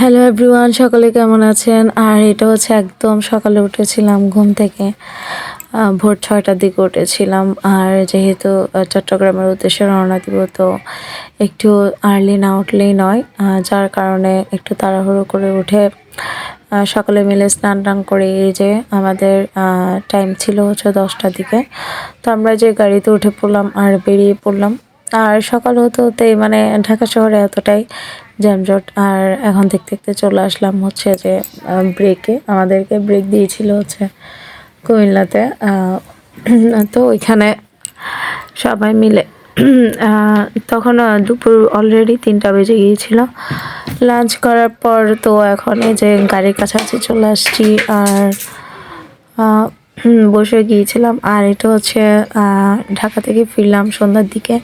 Hello everyone সকলে কেমন আছেন? আর এটা হচ্ছে একদম সকালে উঠেছিলাম ঘুম থেকে। ভোর ছয়টার দিকে উঠেছিলাম। আর যেহেতু চট্টগ্রামের উদ্দেশ্যে রওনা দিব, তো একটু আর্লি না উঠলেই নয়। যার কারণে একটু তাড়াহুড়ো করে উঠে সকালে মিলে স্নান টান করে এই যে আমাদের টাইম ছিল হচ্ছে দশটার দিকে। তো আমরা যে গাড়িতে উঠে পড়লাম আর বেরিয়ে পড়লাম। আর সকাল হতে হতেই মানে ঢাকা শহরে এতটাই যানজট আর এখন দেখতে দেখতে চলে আসলাম হচ্ছে যে ব্রেকে আমাদেরকে ব্রেক দিয়েছিল হচ্ছে কুমিল্লাতে। তো ওইখানে সবাই মিলে তখন দুপুর অলরেডি তিনটা বেজে গিয়েছিল। লাঞ্চ করার পর তো এখন এই যে গাড়ির কাছাকাছি চলে আসছি। আর বসে গিয়েছিলাম। আর এটা হচ্ছে ঢাকা থেকে ফিরলাম সন্ধ্যার দিকে।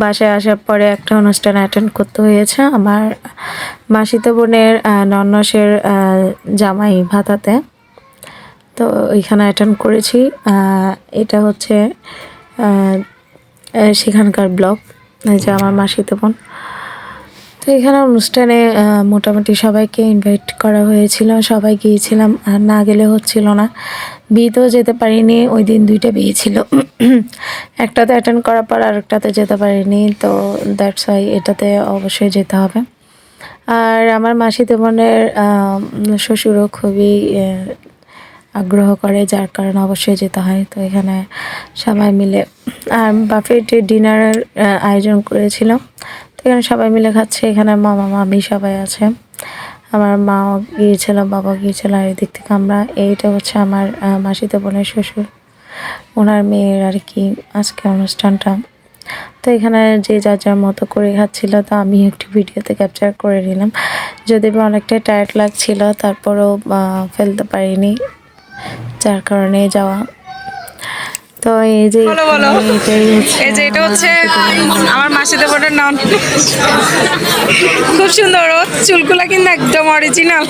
বাসায় আসার পরে একটা অনুষ্ঠান অ্যাটেন্ড করতে হয়েছে আমার মাসিতো বোনের নন্নসের জামাই ভাতাতে। তো ওইখানে অ্যাটেন্ড করেছি। এটা হচ্ছে সেখানকার ব্লগ যে আমার মাসিতো বোন। তো এখানে অনুষ্ঠানে মোটামুটি সবাইকে ইনভাইট করা হয়েছিল, সবাই গিয়েছিলাম, আর না গেলে হচ্ছিল না। বিয়েতেও যেতে পারিনি, ওই দিন দুইটা বিয়ে ছিল। একটাতে অ্যাটেন্ড করার পর আরেকটাতে যেতে পারিনি, তো দ্যাটস ওয়াই এটাতে অবশ্যই যেতে হবে। আর আমার মাসিতে বোনের শ্বশুরও খুবই আগ্রহ করে, যার কারণে অবশ্যই যেতে হয়। তো এখানে সবাই মিলে, আর বাফেট ডিনারের আয়োজন করেছিলাম। তো এখানে সবাই মিলে খাচ্ছে, এখানে মামা মামি সবাই আছে। আমার মাও গিয়েছিল বাবা গিয়েছিল, আর এদিক থেকে আমরা, এইটা হচ্ছে আমার মাসিতে বোনের শ্বশুর। ওনার মেয়ের আর কি আজকে অনুষ্ঠানটা। তো এখানে যে যার যার মতো করে খাচ্ছিল, তো আমি একটু ভিডিওতে ক্যাপচার করে নিলাম। যদি বা অনেকটাই টায়ার্ড লাগছিল, তারপরেও ফেলতে পারিনি। যার কারণে যাওয়া তো এই যে। এই যে এটা হচ্ছে আমার মাসিতে বোনের নাম। খুব সুন্দর ও। চুলগুলা কিন্তু একদম অরিজিনাল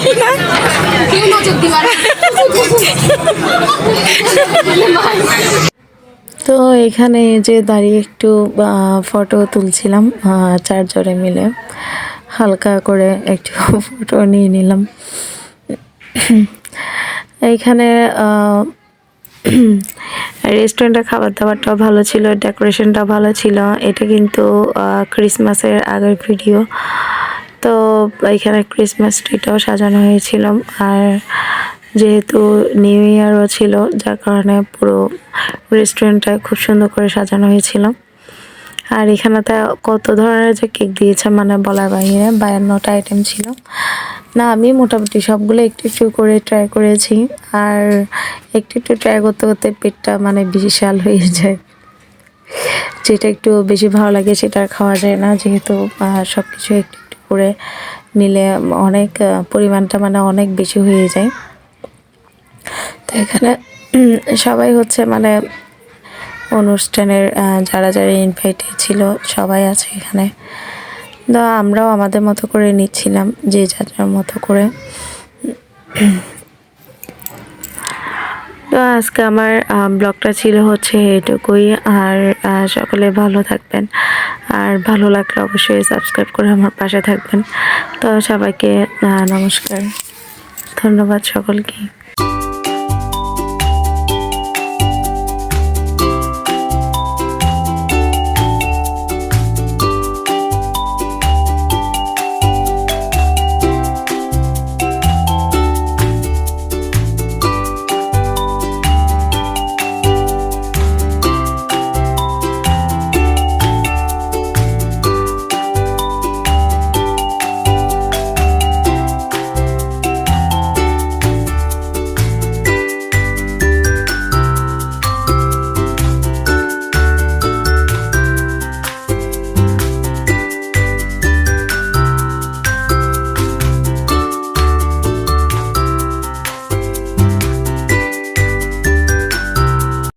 তো এখানে যে দাঁড়িয়ে একটু ফটো তুলছিলাম চারজনে মিলে। হালকা করে একটু ফটো নিয়ে নিলাম। এইখানে রেস্টুরেন্টের খাবার দাবারটাও ভালো ছিল ডেকোরেশনটা ভালো ছিল। এটা কিন্তু ক্রিসমাসের আগের ভিডিও তো এখানে ক্রিসমাস ট্রিটাও সাজানো হয়েছিল। আর যেহেতু নিউ ইয়ারও ছিল, যার কারণে পুরো রেস্টুরেন্টটা খুব সুন্দর করে সাজানো হয়েছিল। আর এখানে তো কত ধরনের যে কেক দিয়েছে মানে বলার বাইরে, বায়ান্নটা আইটেম ছিল। না, আমি মোটামুটি সবগুলো একটু একটু করে ট্রাই করেছি। আর একটু একটু ট্রাই করতে করতে পেটটা মানে বিশাল হয়ে যায়। যেটা একটু বেশি ভালো লাগে সেটা খাওয়া যায় না। যেহেতু সব কিছু একটু একটু করে নিলে অনেক পরিমাণটা মানে অনেক বেশি হয়ে যায়। তো এখানে সবাই হচ্ছে মানে অনুষ্ঠানের যারা যারা ইনভাইটেড ছিল সবাই আছে এখানে। তো আমরাও আমাদের মতো করে নিচ্ছিলাম, যে যার মতো করে। তো আজকে আমার ব্লগটা ছিল হচ্ছে এটুকুই আর সকলে ভালো থাকবেন। আর ভালো লাগলে অবশ্যই সাবস্ক্রাইব করে আমার পাশে থাকবেন। তো সবাইকে নমস্কার। ধন্যবাদ সকলকে।